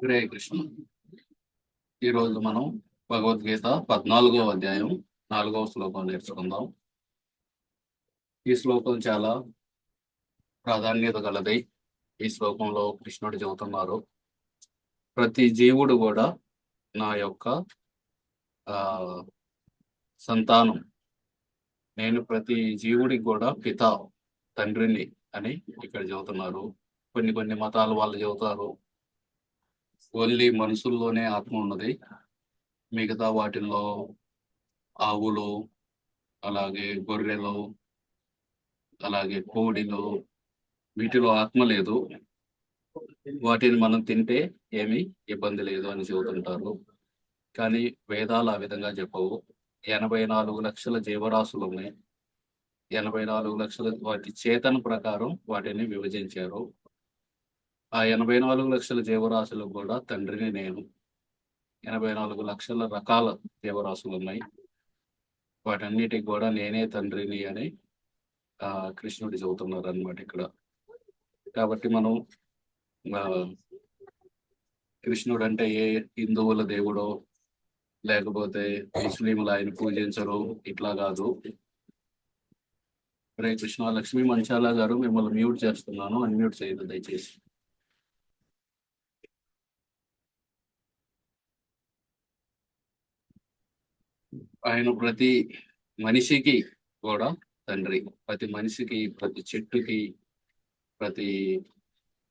హరే కృష్ణ. ఈరోజు మనం భగవద్గీత పద్నాలుగో అధ్యాయం నాలుగవ శ్లోకం నేర్చుకుందాం. ఈ శ్లోకం చాలా ప్రాధాన్యత గలది ఈ శ్లోకంలో కృష్ణుడు చెబుతున్నారు. ప్రతి జీవుడు కూడా నా యొక్క ఆ సంతానం నేను ప్రతి జీవుడికి కూడా పిత తండ్రిని అని ఇక్కడ చెబుతున్నారు. కొన్ని కొన్ని మతాల వాళ్ళు చెబుతారు. ఓన్లీ మనుషుల్లోనే ఆత్మ ఉన్నది. మిగతా వాటిల్లో ఆవులు అలాగే గొర్రెలు అలాగే కోడిలు వీటిలో ఆత్మ లేదు. వాటిని మనం తింటే ఏమీ ఇబ్బంది లేదు అని చెబుతుంటారు. కానీ వేదాలు ఆ విధంగా చెప్పవు. ఎనభై నాలుగు లక్షల జీవరాశులు ఉన్నాయి. ఎనభై నాలుగు లక్షల వాటి చేతన ప్రకారం వాటిని విభజించారు. ఆ ఎనభై నాలుగు లక్షల జీవరాశులు కూడా తండ్రిని నేను. ఎనభై నాలుగు లక్షల రకాల జీవరాశులు ఉన్నాయి. వాటన్నిటికి కూడా నేనే తండ్రిని అని ఆ కృష్ణుడు చెబుతున్నారు అనమాట ఇక్కడ. కాబట్టి మనం కృష్ణుడు అంటే ఏ హిందువుల దేవుడో లేకపోతే ముస్లింలు ఆయన పూజించరు ఇట్లా కాదు. రే కృష్ణ లక్ష్మీ మంచాల గారు మిమ్మల్ని మ్యూట్ చేస్తున్నాను అన్మ్యూట్ చేయదు దయచేసి. ఆయన ప్రతి మనిషికి కూడా తండ్రి ప్రతి మనిషికి ప్రతి చెట్టుకి ప్రతి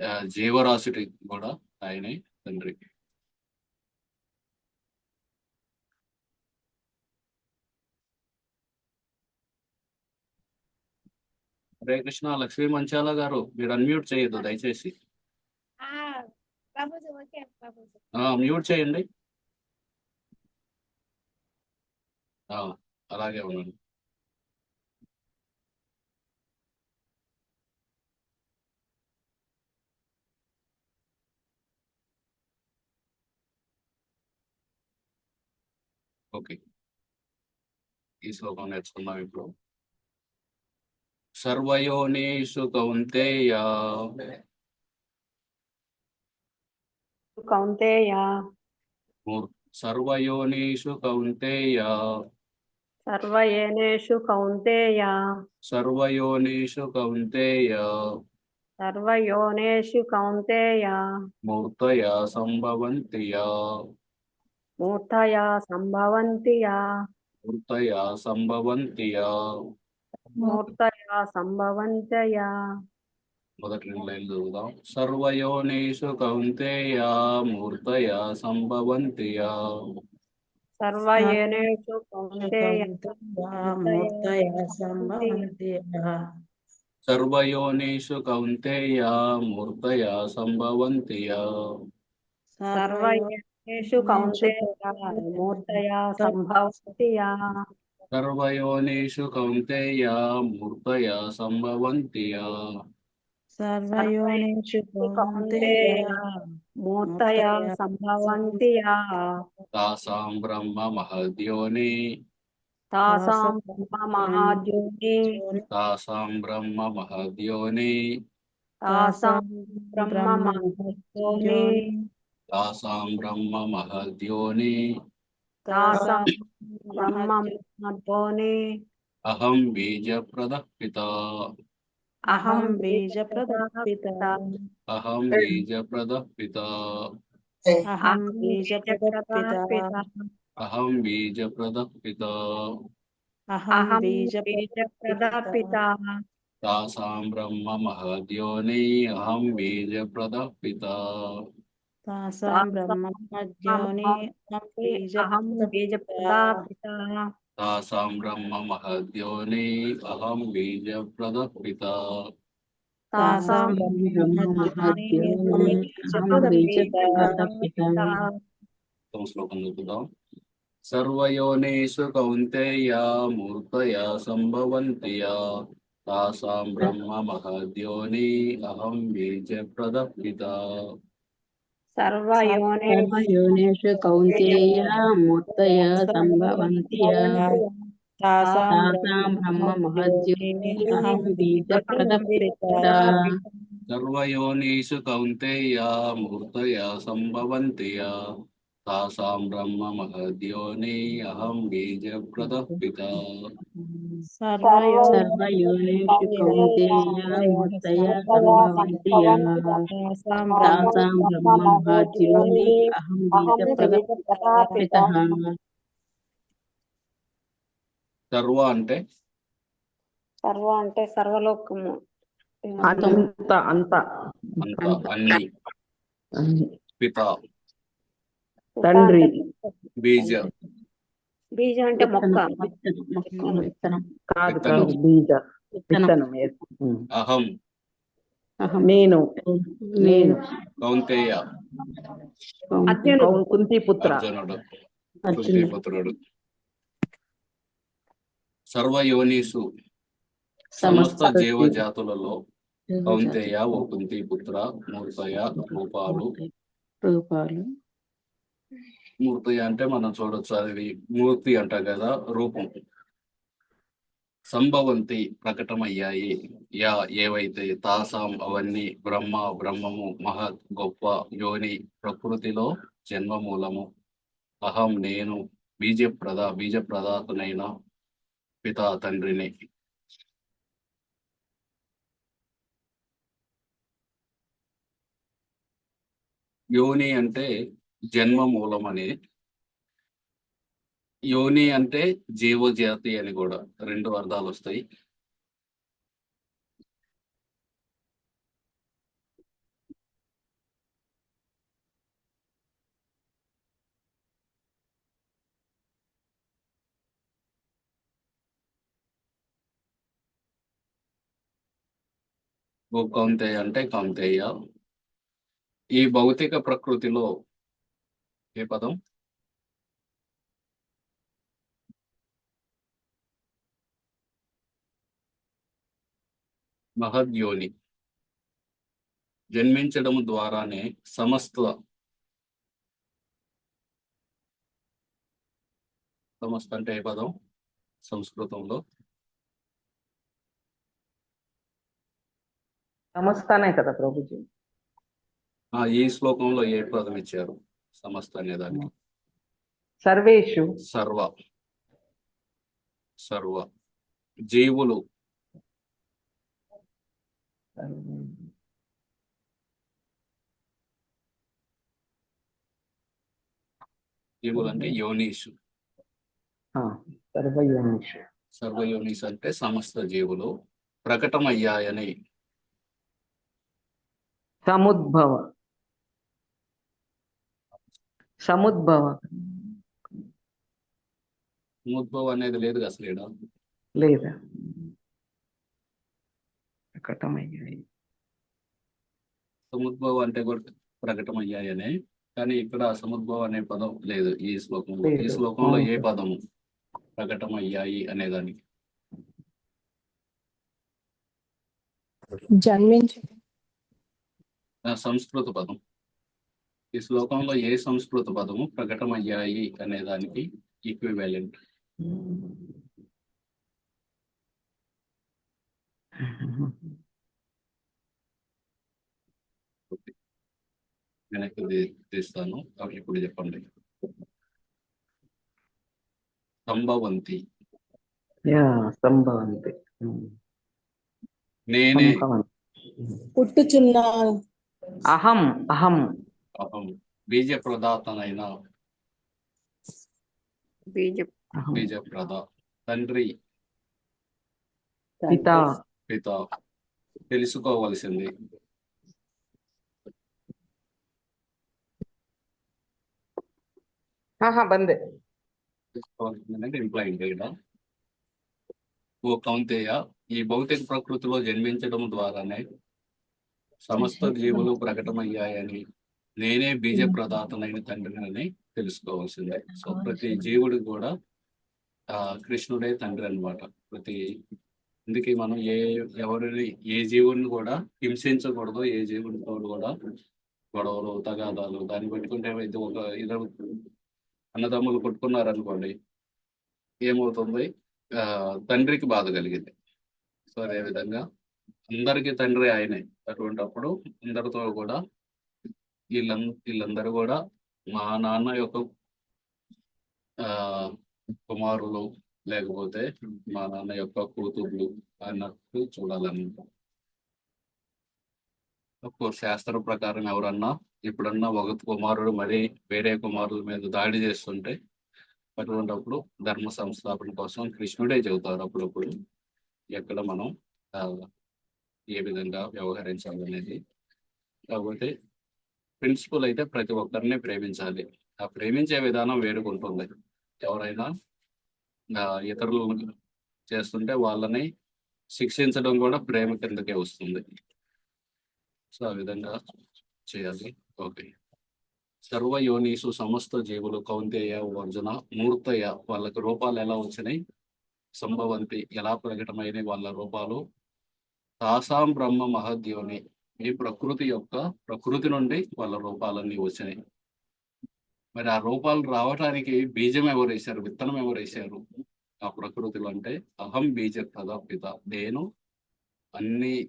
ఆ, జీవరాశికి కూడా ఆయనే తండ్రి. హరే కృష్ణ లక్ష్మీ మంచాల గారు మీరు అన్మ్యూట్ చేయొద్దు దయచేసి. మ్యూట్ చేయండి ఆ, అలాగే ఉండండి. ఓకే. ఈ శ్లోకం నేర్చుకుందాం ఇప్పుడు. సర్వయోనిషు కౌంతేయ. కౌంతేయ. సర్వయోనిషు కౌంతేయ. సర్వయేనేషు కౌంతేయ. సర్వయోనిషు కౌంతేయ. సర్వయోనేషు కౌంతేయ. మూర్తయ సంభవంతియా. మూర్తయ సంభవంతియా. మూర్తయ సంభవంతియా. మూర్తయ సంభవంతయా. మొదటి రెండు లైన్లు చదువుదాం. సర్వయోనిషు కౌంతేయ మూర్తయ సంభవంతియా. సర్వయేనేషు కౌంతేయ మూర్తయ సంభవంతియః. సర్వయోనిషు కౌంతేయ మూర్తయ సంభవంతియా. సర్వయేనేషు కౌంతేయ మూర్తయ సంభవంతియా. సర్వయోనిషు కౌంతేయ మూర్తయ సంభవంతియా. సర్వయోనిషు కౌంతేయ మూర్తయ సంభవంతియా తాసాం బ్రహ్మ మహద్యోని తాసాం బ్రహ్మ మహాద్యోని తాసాం బ్రహ్మ మహద్యోని తాసాం బ్రహ్మ మహాద్యోని తాసాం బ్రహ్మ మహద్యోని తాసాం బ్రహ్మ మహాద్యోని అహం బీజప్రద పిత అహం బీజప్రదపిత అహం బీజప్రద పిత అహం బీజప్రదపిత అహం బీజప్రద పిత అహం అహం బీజప్రదపిత బీజప్రదపిత తాసాం బ్రహ్మ మహద్యోని అహం బీజప్రద పిత తాసాం బ్రహ్మ మధ్యోని అహం అహం బీజప్రదపిత తాసాం బ్రహ్మ మహద్యోని అహం బీజప్రద పిత తాసాం బ్రహ్మ మధ్యోని అహం బీజప్రదపిత మొత్తం శ్లోకం చదువుదాం సర్వయోనిషు కౌంతేయ మూర్తయ సంభవంతియా తాసాం బ్రహ్మ మహద్యోని అహం బీజప్రద పిత సర్వయోనే సర్వయోనేషు కౌంతేయ మూర్తయ సంభవంతియ తాసాం తాసాం బ్రహ్మ మహద్యోని అహం బీజప్రదపిత సర్వయోనిషు కౌంతేయ మూర్తయ సంభవంతి యా తాసాం బ్రహ్మ మహద్యోని అహం బీజప్రద పిత సర్వయో సర్వయోనిషు కౌంతేయ మూర్తయ సంభవంతి యా తాసాం తాసాం బ్రహ్మ మహాజ్యోని అహం బీజప్రదపితః సర్వ అంటే సర్వ అంటే సర్వలోకము అంత. అంత అంత అన్ని. పిత। తండ్రి. బీజ. బీజ అంటే మొక్క. కాదు. కాదు. బీజ. విత్తనం. అహం. అహం. నేను. నేను. కౌంతేయ. కుంతి పుత్ర పుత్రుడు సర్వయోనిసు సమస్త సమస్త జీవజాతులలో కౌంతేయ ఓ కుంతి పుత్ర మూర్తయ రూపాలు. రూపాలు. మూర్తి అంటే మనం చూడొచ్చు అది మూర్తి అంట కదా రూపం. సంభవంతి ప్రకటమయ్యాయి. యా ఏవైతే తాసాం అవన్నీ బ్రహ్మ బ్రహ్మము మహత్ గొప్ప యోని ప్రకృతిలో జన్మమూలము. అహం నేను బీజప్రద బీజప్రదాతనైన పితా తండ్రిని. యోని అంటే జన్మ మూలం అని యోని అంటే జీవజాతి అని కూడా రెండు అర్థాలు వస్తాయి. కౌంతేయ అంటే కౌంతేయ. ఈ భౌతిక ప్రకృతిలో ఏ పదం మహద్యోని జన్మించడం ద్వారానే సమస్త సమస్త అంటే ఏ పదం సంస్కృతంలో. సమస్తానే కదా ప్రభుజీ. ఈ శ్లోకంలో ఏ పదం ఇచ్చారు? సమస్త అనే దానికి సర్వేషు. సర్వ. సర్వ. జీవులు. జీవులు అంటే యోనీషు సర్వయోనిషు. సర్వయోనీస్ అంటే సమస్త జీవులు. ప్రకటమయ్యాయని. సముద్భవ. సముద్భవ. సముద్భవం అనేది లేదు అసలు ఈడ? లేదా? ప్రకటమయ్యాయి. సముద్భవం అంటే కూడా ప్రకటమయ్యాయనే కానీ ఇక్కడ సముద్భవం అనే పదం లేదు ఈ శ్లోకంలో. ఈ. శ్లోకంలో ఏ. పదము ప్రకటమయ్యాయి అనే దానికి జన్మించు ఆ సంస్కృత పదం. ఈ శ్లోకంలో ఏ సంస్కృత పదము ప్రకటమయ్యాయి అనే దానికి ఈక్వివాలెంట్ వెనక్కి తీస్తాను. ఇప్పుడు చెప్పండి. సంభవంతి. యా సంభవంతి. నేనే. పుట్టుచున్న అహం అహం. బీజ ప్రదాతనైన బీజ ప్రద తండ్రి పిత. పిత. తెలుసుకోవలసింది. బందే. ఇక్కడ ఓ కౌంతేయ ఈ భౌతిక ప్రకృతిలో జన్మించడం ద్వారానే సమస్త జీవులు ప్రకటమయ్యాయని నేనే బీజ ప్రదాతనైన తండ్రిని తెలుసుకోవాల్సిందే. సో ప్రతి జీవుడు కూడా ఆ కృష్ణుడే తండ్రి అన్నమాట. ప్రతి అందుకే మనం ఏ ఎవరిని ఏ జీవుని కూడా హింసించకూడదు. ఏ జీవునితో కూడా గొడవలు తగాదాలు దాన్ని పెట్టుకుంటే ఒక ఇద్దరు అన్నదమ్ములు కొట్టుకున్నారు అనుకోండి ఏమవుతుంది? ఆ తండ్రికి బాధ కలిగింది. సో అదే విధంగా అందరికీ తండ్రి ఆయనే. అటువంటప్పుడు అందరితో కూడా వీళ్ళం వీళ్ళందరూ కూడా మా నాన్న యొక్క ఆ కుమారులు లేకపోతే మా నాన్న యొక్క కూతుర్లు అన్నట్టు చూడాలన్నమాట. కోర్స్ శాస్త్ర ప్రకారం ఎవరన్నా ఇప్పుడన్నా ఒక కుమారుడు మరి వేరే కుమారుల మీద దాడి చేస్తుంటే అటువంటిప్పుడు ధర్మ సంస్థాపన కోసం కృష్ణుడే చెబుతారు అప్పుడప్పుడు ఎక్కడ మనం ఏ విధంగా వ్యవహరించాలనేది. కాకపోతే ప్రిన్సిపల్ అయితే ప్రతి ఒక్కరిని ప్రేమించాలి. ఆ ప్రేమించే విధానం వేడుకుంటుంది ఎవరైనా ఇతరులను చేస్తుంటే వాళ్ళని శిక్షించడం కూడా ప్రేమ కిందకే వస్తుంది. సో ఆ విధంగా చేయాలి. ఓకే. సర్వ యోనీసు సమస్త జీవులు కౌంతేయ వర్జున మూర్తయ వాళ్ళకి రూపాలు ఎలా వచ్చినాయి? సంభవంతి ఎలా ప్రకటమైనవి వాళ్ళ రూపాలు? తాసాం బ్రహ్మ మహద్యోని ఈ ప్రకృతి యొక్క ప్రకృతి నుండి వాళ్ళ రూపాలన్నీ వచ్చినాయి. మరి ఆ రూపాలు రావటానికి బీజం ఎవరు వేశారు? విత్తనం ఎవరు వేశారు? ఆ ప్రకృతిలో అంటే అహం బీజ ప్రదాపిత. నేను అన్ని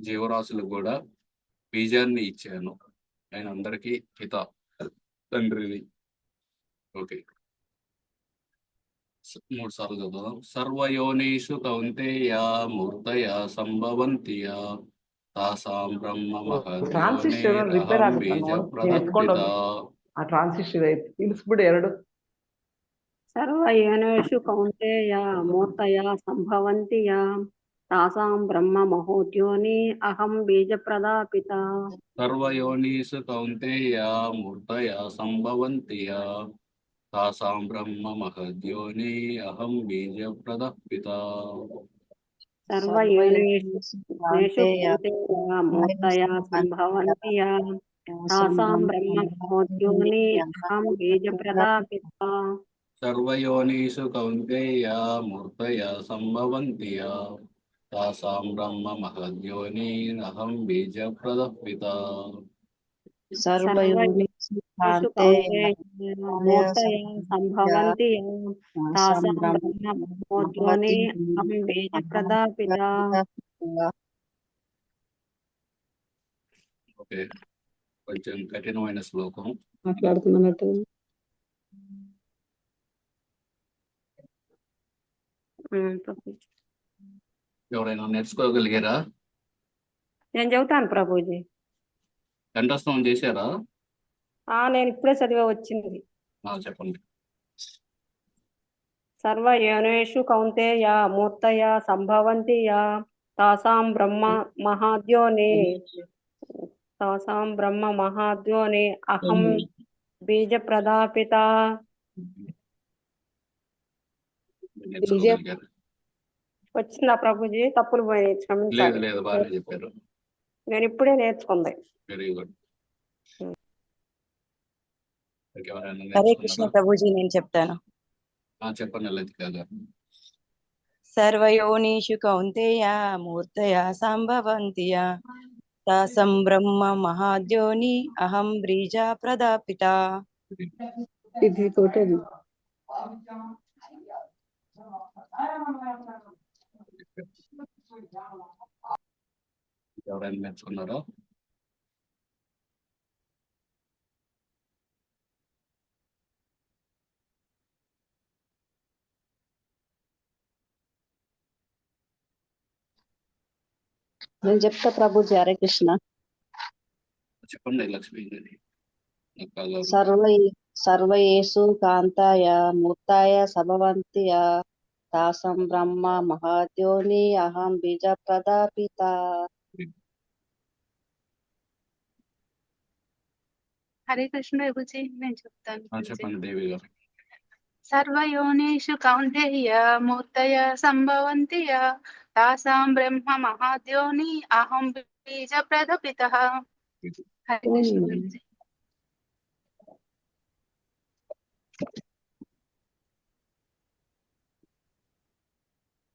జీవరాశులకు కూడా బీజాన్ని ఇచ్చాను. నేను అందరికీ పిత తండ్రిని. ఓకే. మూడు సార్లు చదువుదాం. సర్వయోనీషు కౌంతేయ మూర్తయ సంభవంతియా. తాసాం బ్రహ్మ Transistor repair బీజ ಆಗುತ್ತಲ್ವಾ? ನೀವು ಎತ್ಕೊಂಡು ಪ್ರದಪಿತ ಆ ಟ್ರಾನ್ಸಿಸ್ಟರ್ ಐತಿ ಇಳಿಸ್ಬಿಡಿ ಎರಡು సర్వయోనేషు కౌంతేయ మూర్తయ సంభవంతి యా తాసాం బ్రహ్మ మహోద్యోని అహం బీజప్రదాపిత సర్వయోనిషు కౌంతేయ మూర్తయ సంభవంతియ తాసాం బ్రహ్మ మహద్యోని అహం బీజ ప్రదపిత సర్వయోనేషు కౌంతేయ మూర్తయ సంభవంతి తాసాం బ్రహ్మ మహోద్యోని అహం బీజప్రదాపిత సర్వయోనిషు కౌంతేయ మూర్తయ సంభవంతియ తాసాం బ్రహ్మ మహద్యోని అహం బీజ ప్రదపిత ఓకే కొంచెం కఠినమైన శ్లోకం. మాట్లాడుతున్నట్టు. ఎవరైనా నేర్చుకోగలిగారా? నేను చెబుతాను ప్రభుజీ కంఠస్థం చేశారా? ఆ నేను ఇప్పుడే చదివే వచ్చింది. ఆ, చెప్పండి. సర్వయోనేషు కౌంతేయ మూర్తయ సంభవంతి యా తాసాం బ్రహ్మ మహాద్యోని. తాసాం బ్రహ్మ మహాద్యోని అహం బీజ ప్రదాపిత వచ్చిందా ప్రభుజీ? తప్పులు పోయి క్షమించాలి. నేను ఇప్పుడే నేర్చుకుంది. వెరీ గుడ్ ఎవరైనా హరే కృష్ణ ప్రభుజీ నేను చెప్తాను. ఆ, చెప్పండి లతిక గారు సర్వయోనిషు కౌంతేయ మూర్తయ సంభవంతి యా తాసం బ్రహ్మ మహాద్యోని అహం బ్రీజ ప్రదాపిత. ఇది తోటది ఎవరైనా నేర్చుకున్నారా? నేను చెప్తా ప్రభుజీ హరే కృష్ణ చెప్పండి లక్ష్మీ గారి అక్క గారు. సర్వ సర్వయేసు కాంతాయ మూర్తాయ సభవంతి యా తాసం బ్రహ్మ మహాద్యోని అహం బీజ ప్రదాపిత హరే కృష్ణ ప్రభుజీ నేను చెప్తాను ఆ, ప్రభుజీ. చెప్పండి దేవి గారు సర్వయోనిషు కౌంతేయ మూర్తయ సంభవంతి యా తాసాం బ్రహ్మ మహాద్యోని అహం బీజ ప్రదపిత హరే కృష్ణ ప్రభుజీ.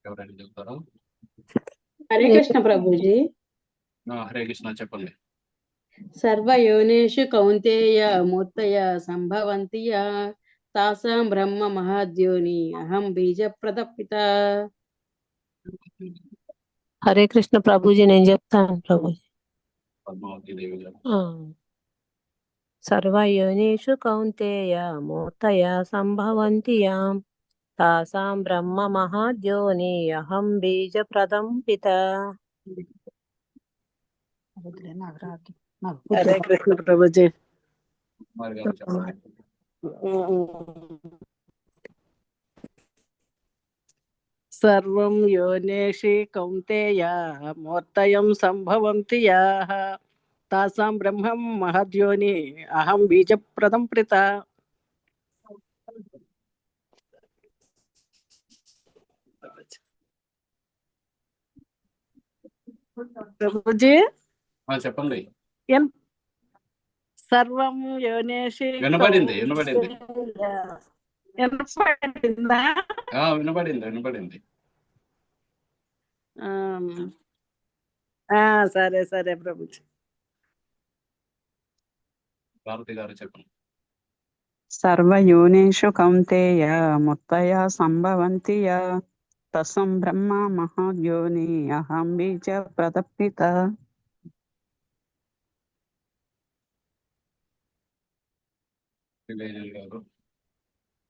ఎవరైనా చెప్తారా హరే కృష్ణ ప్రభుజీ ఆ, హరే కృష్ణ చెప్పండి సర్వయోనేషు కౌంతేయ మూర్తయ సంభవంతి యా తాసాం బ్రహ్మ మహాద్యోని అహం బీజ ప్రదపిత హరే కృష్ణ ప్రభుజీ నేను చెప్తాను ప్రభుజీ. సర్వయోనిషు కౌంతేయ మూర్తయ సంభవంతి యాం. తాసాం బ్రహ్మ మహాద్యోని అహం బీజప్రదం పిత హరే కృష్ణ ప్రభుజీ. సర్వం యోనేషి కౌంతేయ మూర్తయం సంభవంతి యాః తాసాం బ్రహ్మం మహద్యోని అహం బీజప్రదం ప్రిత ప్రభుజీ చెప్పండి. సర్వం యోనేషి వినపడింది, వినపడింది. వినపడిందా? వినపడింది వినపడింది. సరే సరే ప్రభుజీ. భారతి గారు చెప్పండి. సర్వయోనిషు కౌంతేయ ముత్తయ సంభవంతి యా తసం బ్రహ్మ మహాయోని అహం బీజ గారు.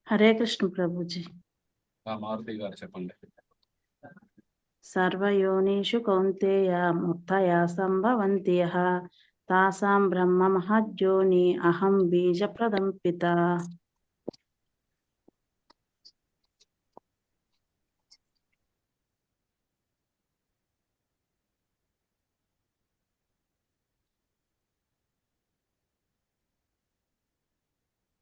హరే కృష్ణ ప్రభుజీ. ఆ మారుతి గారు చెప్పండి. సర్వయోనిషు కౌంతేయ ముత్తయ సంభవంతి తాసాం బ్రహ్మ మహజ్యోని అహం బీజప్రదంపిత